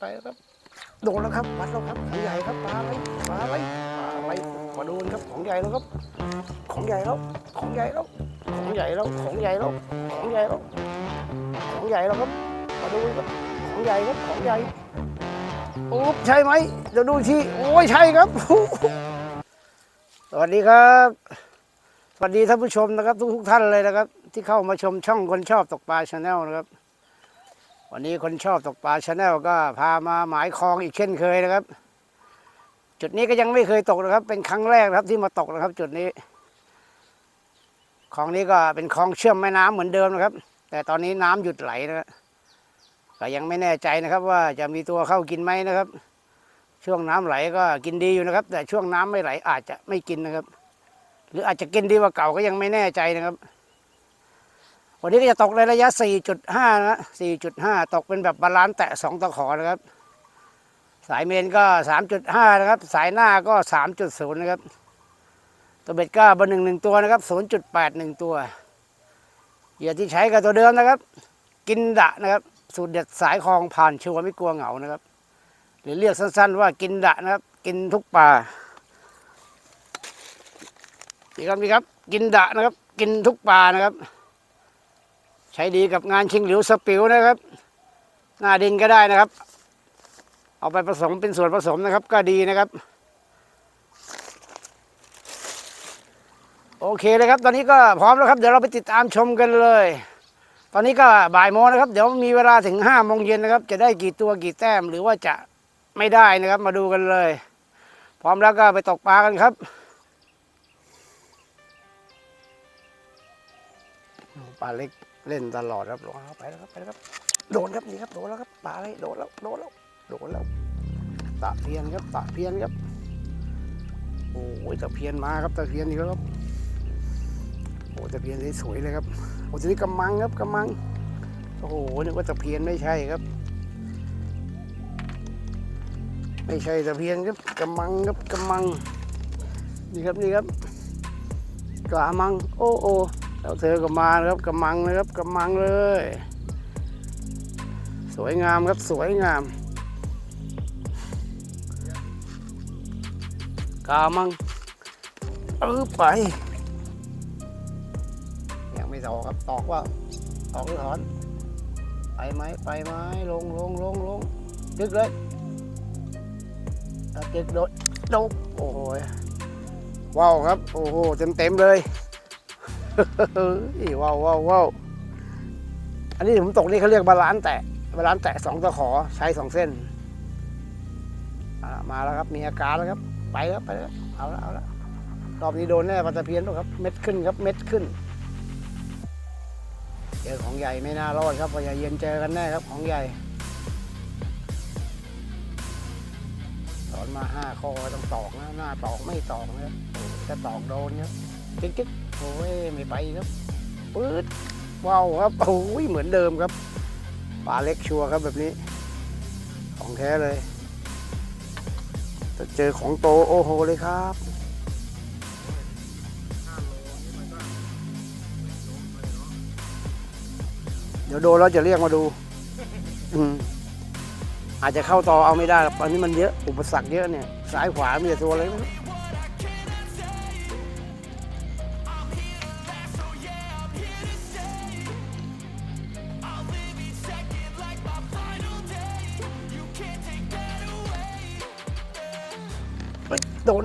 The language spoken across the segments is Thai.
ไปครับ โดนแล้วครับวัดแล้วครับของใหญ่ครับปลาไรปลาไรปลาไรมาดูนครับของใหญ่แล้วครับ ของใหญ่แล้ว ของใหญ่แล้ว ของใหญ่แล้ว ของใหญ่แล้ว ของใหญ่แล้ว ของใหญ่แล้วครับ มาดูครับ ของใหญ่ครับ ของใหญ่โอ้ใช่ไหมเดี๋ยวดูอีกทีโอ้ยใช่ครับสวัสดีครับ สวัสดีท่านผู้ชมนะครับ ทุกทุกท่านเลยนะครับ ที่เข้ามาชมช่องคนชอบตกปลาชาแนลนะครับ วันนี้คนชอบตกปลาชาแนลก็พามาหมายคลองอีกเช่นเคยนะครับ จุดนี้ก็ยังไม่เคยตกนะครับ เป็นครั้งแรกนะครับที่มาตกนะครับ จุดนี้คลองนี้ก็เป็นคลองเชื่อมแม่น้ำเหมือนเดิมนะครับ แต่ตอนนี้น้ำหยุดไหลนะครับก็ยังไม่แน่ใจนะครับ ว่าจะมีตัวเข้ากินไหมนะครับ ช่วงน้ำไหลก็กินดีอยู่นะครับ แต่ช่วงน้ำไม่ไหลอาจจะไม่กินนะครับ หรืออาจจะกินดีกว่าเก่าก็ยังไม่แน่ใจนะครับ วันนี้ก็จะตกในระยะ 4.5 นะ 4.5 ตกเป็นแบบบาลานซ์แตะ 2 ตะขอนะครับ สายเมนก็ 3.5 นะครับ สายหน้าก็ 3.0 นะครับ ตัวเบ็ดก็เบอร์หนึ่งหนึ่งตัวนะครับ 0.81 ตัว เหยื่อที่ใช้กับตัวเดิมนะครับ กินดะนะครับ สูตรเด็ดสายคลองผ่านชัวร์ไม่กลัวเหงานะครับ หรือเรียกสั้นๆว่ากินดะนะครับ กินทุกปลานี่ครับนี่ครับ กินดะนะครับ กินทุกปลานะครับ ใช้ดีกับงานชิงหลิวสปิวนะครับ หน้าดินก็ได้นะครับ เอาไปผสมเป็นส่วนผสมนะครับ ก็ดีนะครับ โอเคเลยครับ ตอนนี้ก็พร้อมแล้วครับ เดี๋ยวเราไปติดตามชมกันเลย ตอนนี้ก็บ่ายโมงนะครับ เดี๋ยวมีเวลาถึงห้าโมงเย็นนะครับ จะได้กี่ตัวกี่แต้มหรือว่าจะไม่ได้นะครับ มาดูกันเลย พร้อมแล้วก็ไปตกปลากันครับปลาเล็ก เล่นตลอดครับลงครับไปแล้วครับไปแล้วครับโดนครับนี่ครับโดนแล้วครับปลาอะไรโดนแล้วโดนแล้วโดนแล้วตะเพียนครับตะเพียนครับโอ้ยตะเพียนมาครับตะเพียนอีกแล้วครับโอ้ตะเพียนสวยเลยครับโอ้ทีนี้กำมังครับกำมังโอ้โหนึกว่าตะเพียนไม่ใช่ครับ ไม่ใช่ตะเพียนครับกำมังครับกำมังนี่ครับนี่ครับกามังโอ้โอ้ แล้วเธอก็มาครับกำมังนะครับกำมังเลย สวยงามครับสวยงามกามังเออไปยังไม่ตอกครับตอกว่าตอกหรือถอนไปไหมไปไหมลงลงลงลงดึกเลยถ้าดึกโดดโดโอ้โหว้าวครับ โอ้โหเต็มเต็มเลย ว้าวว้าวว้าวอันนี้ผมตกนี่เขาเรียกบาลานแตะบาลานแตะสองตะขอใช้สองเส้นมาแล้วครับมีอาการแล้วครับ ไปแล้วไปแล้วเอาละเอาละรอบนี้โดนแน่ปลาตะเพียนด้วยครับ เม็ดขึ้นครับ เม็ดขึ้นเจอของใหญ่ไม่น่ารอดครับพอใหญ่เย็นเจอกันแน่ครับของใหญ่สอนมาห้าข้อต้องตอกนะหน้าตอกไม่ตอกนะจะตอกโดนครับจิ๊กจิ๊ก โอ้ยไม่ไปครับปื๊ดว้าวครับโอ้ยเหมือนเดิมครับปลาเล็กชัวร์ครับแบบนี้ ของแท้เลยจะเจอของโตโอ้โหเลยครับเดี๋ยวโดนแล้วจะเรียกมาดู อืมอาจจะเข้าต่อเอาไม่ได้ ตอนนี้มันเยอะ อุปสรรคเยอะเนี่ย ซ้ายขวามีแต่ตัวอะไรไม่รู้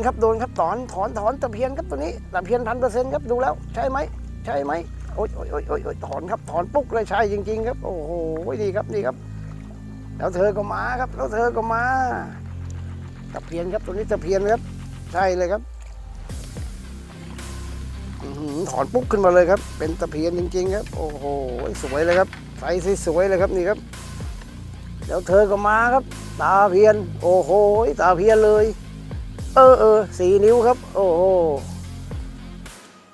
ครับโดนครับถอนถอนถอนตะเพียนครับตัวนี้ตะเพียนพันเปอร์เซ็นต์ครับดูแล้วใช่ไหมใช่ไหมโอ้ยโอ้ยโอ้ยโอ้ยถอนครับถอนปุ๊กเลยใช่จริง ๆ ครับ โอ้โหดีครับดีครับ แล้วเธอก็มาครับ แล้วเธอก็มาตะเพียนครับตัวนี้ตะเพียนครับใช่เลยครับถอนปุ๊กขึ้นมาเลยครับ เป็นตะเพียนจริง ๆ ครับ โอ้โหสวยเลยครับไฟสวยเลยครับนี่ครับ แล้วเธอก็มาครับ ตาเพียน โอ้โหตาเพียนเลย เออเออสี่นิ้วครับ โอ้โห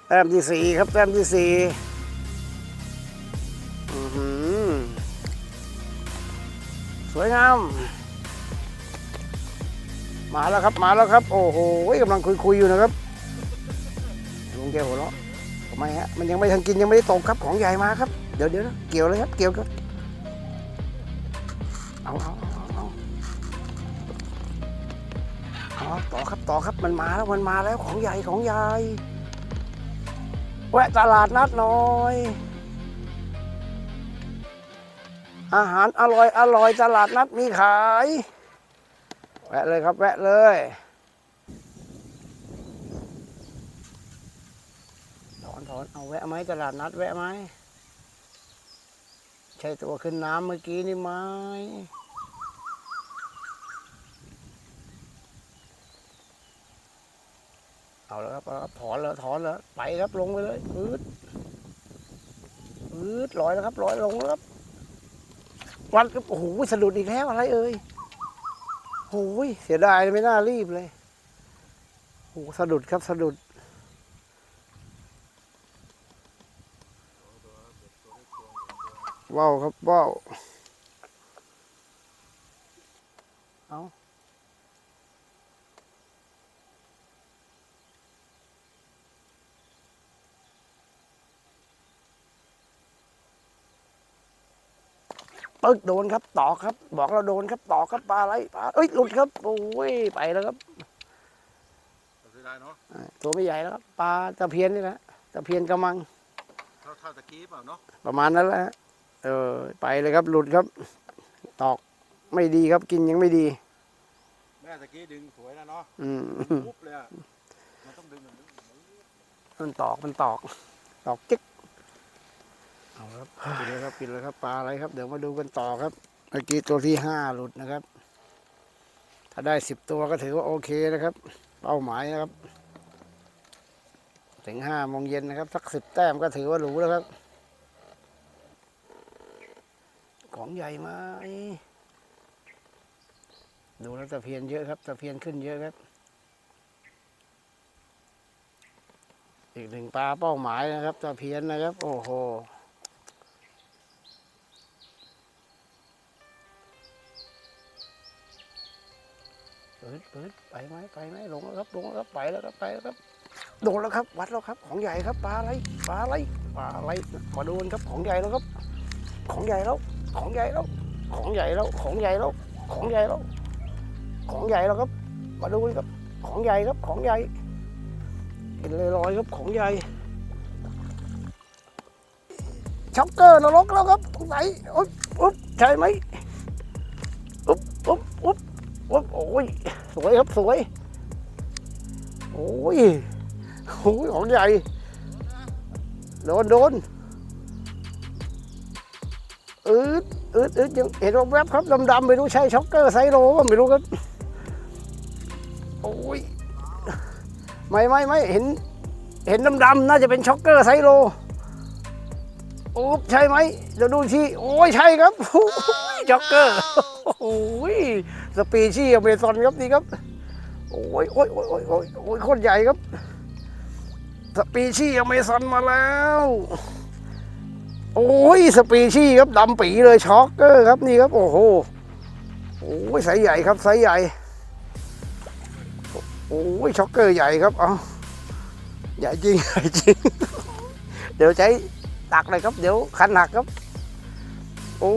แต้มที่สี่ครับแต้มที่สี่สวยงาม มาแล้วครับมาแล้วครับ โอ้โหกำลังคุยคุยอยู่นะครับลุงแกหัวเราะทำไมฮะมันยังไม่ทันกินยังไม่ได้ตกครับของใหญ่มาครับ เดี๋ยวเดี๋ยวนะเกี่ยวเลยครับ เกี่ยวครับเอาเอา ต่อครับต่อครับมันมาแล้วมันมาแล้วของใหญ่ของใหญ่แวะตลาดนัดหน่อย อาหารอร่อยอร่อยตลาดนัดมีขาย แวะเลยครับแวะเลยถอนถอนเอาแวะไหมตลาดนัดแวะไหมใช่ตัวขึ้นน้ำเมื่อกี้นี่ไหม เอาแล้วครับเอาแล้วครับถอนแล้วถอนแล้วไปครับลงไปเลยอืดอืดลอยแล้วครับลอยลงแล้วครับวันก็โอ้โหสะดุดอีกแล้วอะไรเอ่ยโอ้ยเสียดายไม่น่ารีบเลยโอ้โหสะดุดครับสะดุดว้าวครับว้าว ปึ๊กโดนครับต่อครับ บอกเราโดนครับต่อครับปลาอะไรปลาเอ้ยหลุดครับโอ้ยไปแล้วครับเสียดายเนาะอ่าตัวไม่ใหญ่แล้วครับปลาตะเพียนนี่แหละตะเพียนกระมังเท่าเท่าตะกี้เปล่าเนาะประมาณนั้นแหละฮะเออไปเลยครับหลุดครับ ตอกไม่ดีครับกินยังไม่ดี แม่ตะกี้ดึงสวยนะเนาะอืม ปุ๊บเลยอะมันต้องดึงแบบนี้มันตอกมันตอก ตอกจิ๊ก เอาครับกินเลยครับกินเลยครับปลาอะไรครับ เดี๋ยวมาดูกันต่อครับเมื่อกี้ตัวที่ห้าหลุดนะครับ ถ้าได้สิบตัวก็ถือว่าโอเคนะครับ เป้าหมายนะครับ ถึงห้าโมงเย็นนะครับสักสิบแต้มก็ถือว่าหรูแล้วครับ ของใหญ่ไหมดูแล้วตะเพียนเยอะครับตะเพียนขึ้นเยอะครับ อีกหนึ่งปลาเป้าหมายนะครับตะเพียนนะครับ โอ้โห ปิดเปิดไปไหมไปไหมลงแล้วครับลงแล้วครับไปแล้วครับไปแล้วครับโดนแล้วครับ วัดแล้วครับ ของใหญ่ครับปลาอะไรปลาอะไรปลาอะไรมาดูนครับของใหญ่แล้วครับ ของใหญ่แล้ว ของใหญ่แล้ว ของใหญ่แล้ว ของใหญ่แล้ว ของใหญ่แล้ว ของใหญ่แล้วครับ มาดูนครับ ของใหญ่ครับของใหญ่กินเลยลอยครับของใหญ่ช็อกเกอร์นรกแล้วครับตรงไหนอุ๊บอุ๊บใช่ไหม บอุ๊บโอ้ยสวยครับสวย โอ้ยโอ้ยของใหญ่ โดนโดนอืดอืดอืดยังเห็นว่าแวบครับดำๆไม่รู้ใช่ช็อกเกอร์ไซโลก็ไม่รู้ครับ โอ้ยไม่ไม่ไม่เห็น เห็นดำๆน่าจะเป็นช็อกเกอร์ไซโลโอ้ใช่ไหมเดี๋ยวดูอีกทีโอ้ยใช่ครับช็อกเกอร์โอ้ย สปีชีอเมซอนครับนี่ครับ โอ้ยโอ้ยโอ้ยโอ้ยโอ้ยโอ้ยโคตรใหญ่ครับ สปีชีอเมซอนมาแล้ว โอ้ยสปีชีครับดำปีเลยช็อกเกอร์ครับนี่ครับ โอ้โหโอ้ยไซส์ใหญ่ครับไซส์ใหญ่ โอ้ยช็อกเกอร์ใหญ่ครับเอาใหญ่จริงใหญ่จริง เดี๋ยวใช้ตักเลยครับ เดี๋ยวคันหักครับโอ้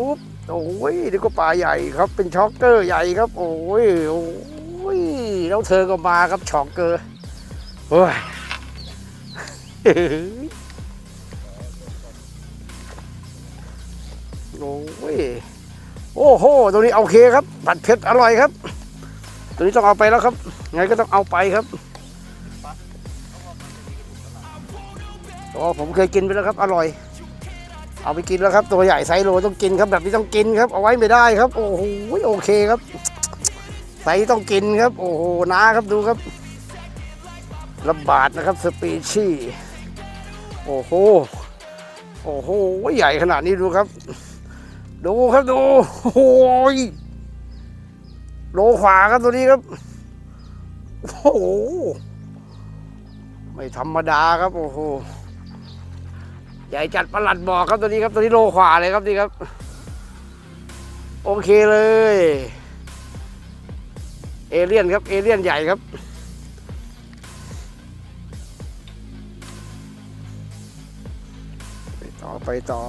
โอ้ยนี่ก็ปลาใหญ่ครับ เป็นช็อกเกอร์ใหญ่ครับ โอ้ยโอ้ยแล้วเธอก็มาครับช็อกเกอร์โอ้ยโอ้ยโอ้โหตัวนี้โอเคครับผัดเผ็ดอร่อยครับ ตัวนี้ต้องเอาไปแล้วครับไงก็ต้องเอาไปครับโอ้ผมเคยกินไปแล้วครับ อร่อย เอาไปกินแล้วครับตัวใหญ่ไซโลต้องกินครับแบบนี้ต้องกินครับเอาไว้ไม่ได้ครับ โอ้โหโอเคครับไซส์ต้องกินครับ โอ้โหนาครับดูครับระบาดนะครับสปีชีโอ้โหโอ้โหใหญ่ขนาดนี้ดูครับ ดูครับดูโอ้ยโลขวาครับตัวนี้ครับโอ้โหไม่ธรรมดาครับโอ้โห ใหญ่จัดประหลัดบอกครับตัวนี้ครับตัวนี้โลขวาเลยครับนี่ครับ โอเคเลย เอเลี่ยนครับ เอเลี่ยนใหญ่ครับไปต่อไปต่อ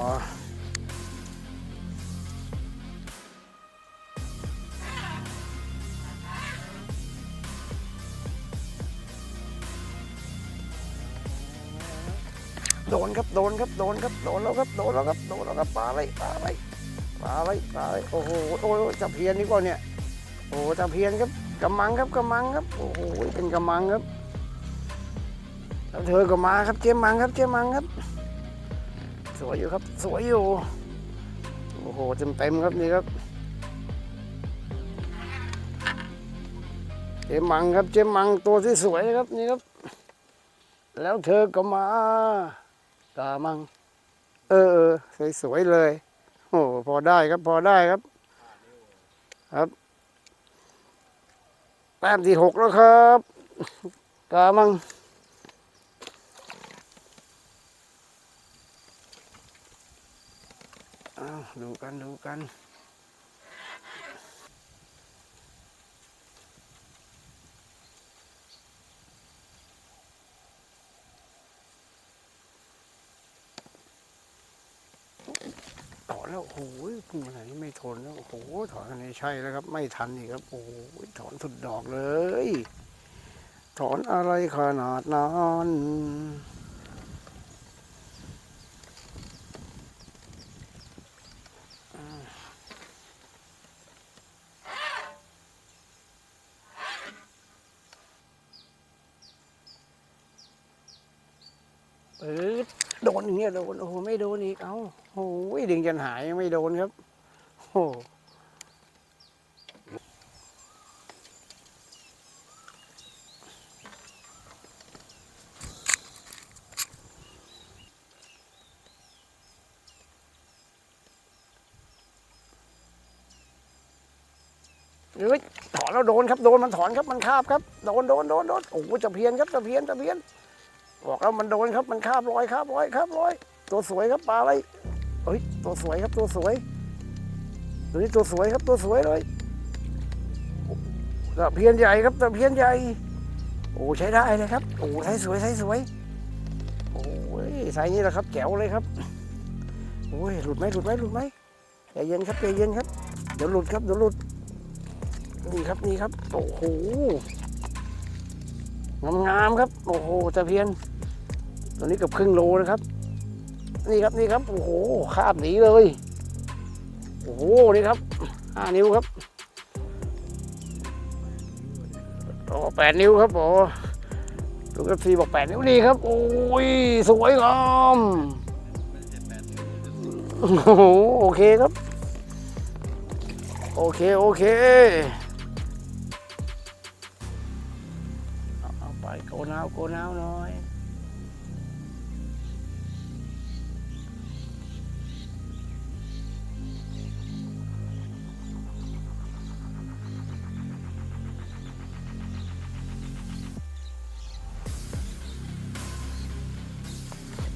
นครับโดนครับโดนครับโดนแล้วครับโดนแล้วครับโดนแล้วครับปลาอะไรปลาอะไรปลาอะไรปลาอะไรโอ้โหโอ้ยตะเพียนนี่ก่อนเนี่ยโอ้โหตะเพียนครับกำมังครับกำมังครับโอ้โหเป็นกำมังครับแล้วเธอก็มาครับเจ๊มังครับเจ๊มังครับ สวยอยู่ครับ สวยอยู่โอ้โหเต็มเต็มครับนี่ครับเจ๊มังครับเจ๊มังตัวที่สวยครับนี่ครับ แล้วเธอก็มา กามังเออเออสวยๆเลย โอ้พอได้ครับพอได้ครับ ครับแต้มที่หกแล้วครับกามังดูกันดูกัน ถอนแล้วโอ้โหพุ่งขนาดนี้ไม่ทนแล้วโอ้โหถอนขนาดนี้ใช่แล้วครับ ไม่ทันอีกครับ โอ้โหถอนสุดดอกเลย ถอนอะไรขนาดนั้นเออ โดนโดนโอ้โหไม่โดนอีกเอ้าโอ้ยดึงจนหายยังไม่โดนครับโอ้เอ้ยถอนแล้วโดนครับโดนมันถอนครับมันคาบครับโดนโดนโดนโดนโอ้จะเพียนครับจะเพียนจะเพียน บอกแล้วมันโดนครับมันคาบร้อยคาบร้อยคาบร้อย ตัวสวยครับปลาอะไรเอ้ยตัวสวยครับตัวสวย ตัวนี้ตัวสวยครับตัวสวยเลยตะเพียนใหญ่ครับตะเพียนใหญ่ โอ้ใช้ได้เลยครับโอ้ใช้สวยใช้สวยโอ้ยใส่นี้แหละครับแจ๋วเลยครับโอ้ยหลุดไหมหลุดไหมหลุดไหมใจเย็นครับใจเย็นครับเดี๋ยวหลุดครับเดี๋ยวหลุดนี่ครับนี่ครับโอ้โหงามๆครับ โอ้โหตะเพียน ตัวนี้เกับครึ่งโลนะครับ นี่ครับนี่ครับโอ้โหคาบหนีเลยโอ้โหนี่ครับห้านิ้วครับโอ้แปดนิ้วครับโอ้ลูกกระสีบอกแปดนิ้วนี่ครับ โอ้ยสวยงามโอ้โหโอเคครับ โอเคโอเคเอาเอาไปโกนาวโกนาวหน่อย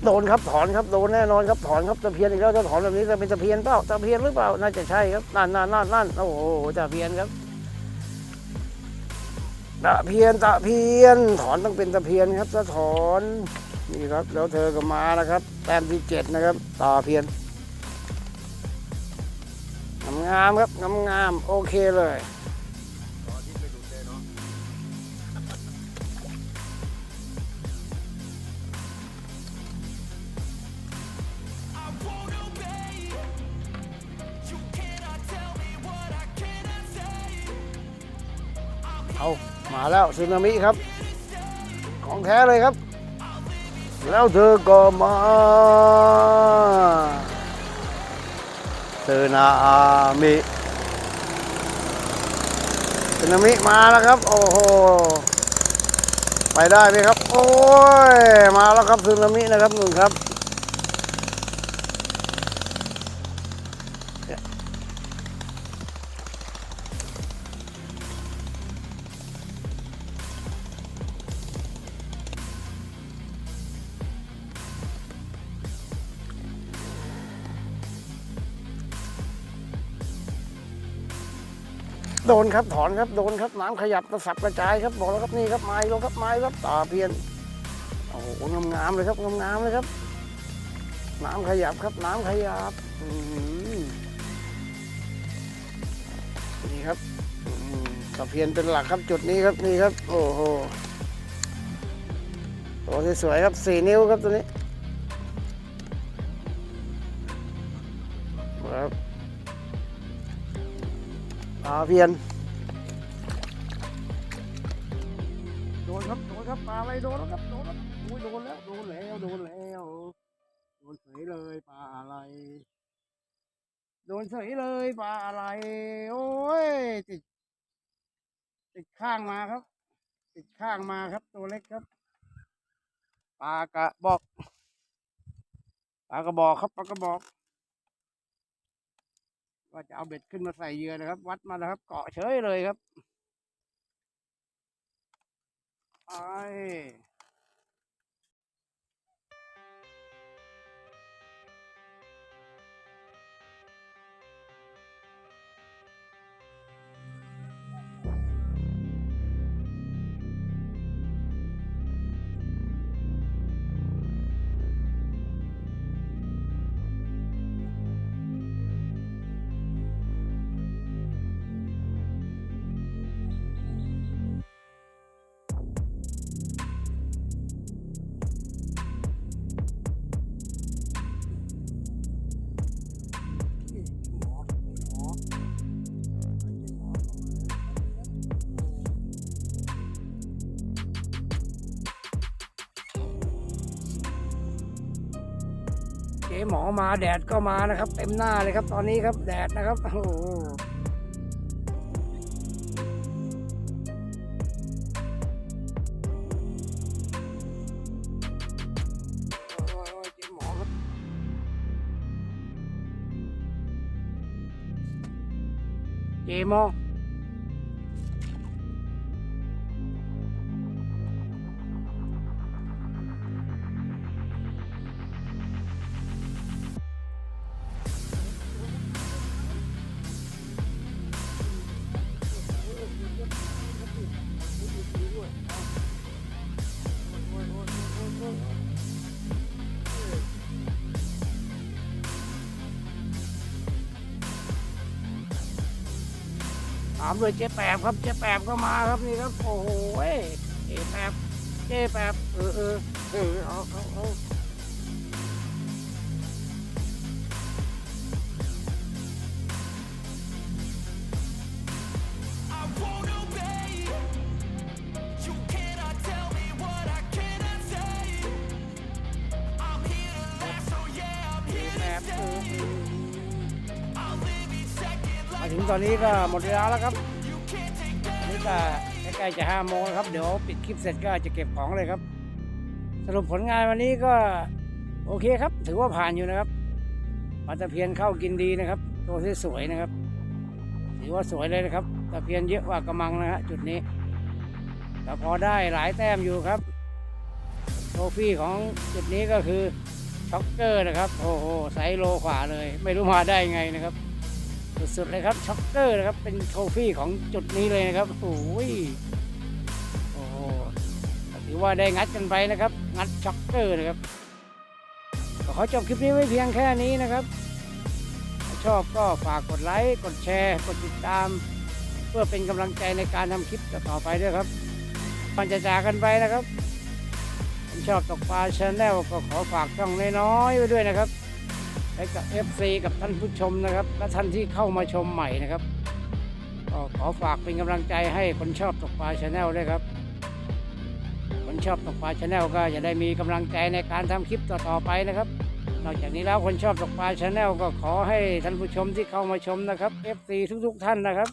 โดนครับถอนครับโดนแน่นอนครับถอนครับตะเพียนอีกแล้วจะถอนแบบนี้จะเป็นตะเพียนเปล่าตะเพียนหรือเปล่าน่าจะใช่ครับนั่นนั่นนั่นนั่นโอ้โหตะเพียนครับตะเพียนตะเพียน ถอนต้องเป็นตะเพียนครับถ้าถอนนี่ครับ แล้วเธอก็มานะครับ แต้มที่เจ็ดนะครับตะเพียนงามครับงามๆโอเคเลย แล้วสึนามิครับ ของแท้เลยครับ แล้วเธอก็มาสึนามิสึนามิมาแล้วครับ โอ้โหไปได้ไหมครับ โอ้ย มาแล้วครับสึนามินะครับหนึ่งครับ โดนครับถอนครับโดนครับน้ำขยับกระสับกระจายครับบอกแล้วครับนี่ครับไม้ลงครับไม้ครับตาเพียนโอ้โหงามๆเลยครับงามๆเลยครับ น้ำขยับครับน้ำขยับนี่ครับอื้อหือตะเพียนเป็นหลักครับจุดนี้ครับนี่ครับ โอ้โหตัวสวยๆครับสี่นิ้วครับตัวนี้ เพียน โดนครับ โดนครับปลาอะไรโดนแล้วครับ โดนแล้วโอ้ยโดนแล้ว โดนแล้ว โดนแล้ว โดนเฉยเลยปลาอะไร โดนเฉยเลยปลาอะไร โอ้ยติด ติดข้างมาครับ ติดข้างมาครับ ตัวเล็กครับ ปลากระบอก ปลากระบอกครับ ปลากระบอก ว่าจะเอาเบ็ดขึ้นมาใส่เหยื่อนะครับ วัดมาแล้วครับ เกาะเฉยเลยครับ ไอ เจ๊หมาแดดก็มานะครับ เต็มหน้าเลยครับ ตอนนี้ครับแดดนะครับโอ้โหเจมอ ครับเจ๊หมอเลยเจ๊แปบครับ เจ๊แปบก็มาครับนี่ครับ โอ้โหเจ๊แปบเจ๊แปบเออเออเออเอาเอาเอา อนนี้ก็หมดเวลาแล้วครับนนี้ก็ใกล้ๆจะห้าโมงแล้วครับ เดี๋ยวปิดคลิปเสร็จก็จะเก็บของเลยครับ สรุปผลงานวันนี้ก็โอเคครับ ถือว่าผ่านอยู่นะครับปลาตะเพียนเข้ากินดีนะครับ ตัวที่สวยนะครับ ถือว่าสวยเลยนะครับ ตะเพียนเยอะกว่ากระมังนะฮะจุดนี้แต่พอได้หลายแต้มอยู่ครับโทฟี่ของจุดนี้ก็คือช็อกเกอร์นะครับ โอ้โหไซโลขวาเลย ไม่รู้มาได้ไงนะครับ สุดๆเลยครับช็อกเกอร์นะครับเป็นโทฟี่ของจุดนี้เลยนะครับโอ้ยโอ้โหถือว่าได้งัดกันไปนะครับ งัดช็อกเกอร์นะครับขอจบคลิปนี้ไว้เพียงแค่นี้นะครับ ชอบก็ฝากกดไลค์กดแชร์ กดติดตาม เพื่อเป็นกำลังใจในการทำคลิปต่อไปด้วยครับก่อนจะจากกันไปนะครับผมชอบตกปลาชาแนลก็ขอฝากช่องน้อยๆไว้ด้วยนะครับ ให้กับ FC กับท่านผู้ชมนะครับ และท่านที่เข้ามาชมใหม่นะครับก็ขอฝากเป็นกำลังใจให้คนชอบตกปลาชาแนลด้วยครับ คนชอบตกปลาชาแนลก็จะได้มีกำลังใจในการทำคลิปต่อๆไปนะครับ นอกจากนี้แล้วคนชอบตกปลาชาแนลก็ขอให้ท่านผู้ชมที่เข้ามาชมนะครับ FC ทุกๆท่านนะครับ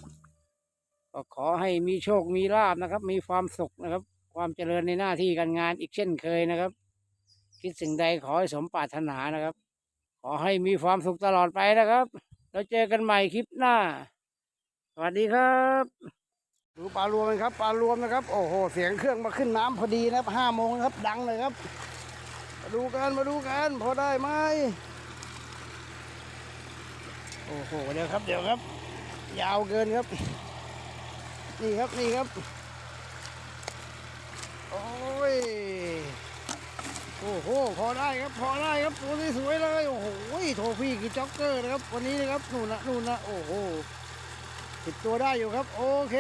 ก็ขอให้มีโชคมีลาบนะครับ มีความสุขนะครับ ความเจริญในหน้าที่การงานอีกเช่นเคยนะครับ คิดสิ่งใดขอให้สมปรารถนานะครับ ขอให้มีความสุขตลอดไปนะครับ แล้วเจอกันใหม่คลิปหน้า สวัสดีครับดูปลารวมกันครับปลารวมนะครับ โอ้โห เสียงเครื่องมาขึ้นน้ำพอดีนะครับห้าโมงครับ ดังเลยครับ มาดูกันมาดูกันพอได้ไหมโอ้โหเดี๋ยวครับเดี๋ยวครับ ยาวเกินครับ นี่ครับนี่ครับ โอ้ย โอ้โหพอได้ครับพอได้ครับตัวนี้สวยเลยโอ้โหโทฟี่คือจ็อกเกอร์นะครับวันนี้นะครับนู่นนะนู่นนะโอ้โหติดตัวได้อยู่ครับ โอเค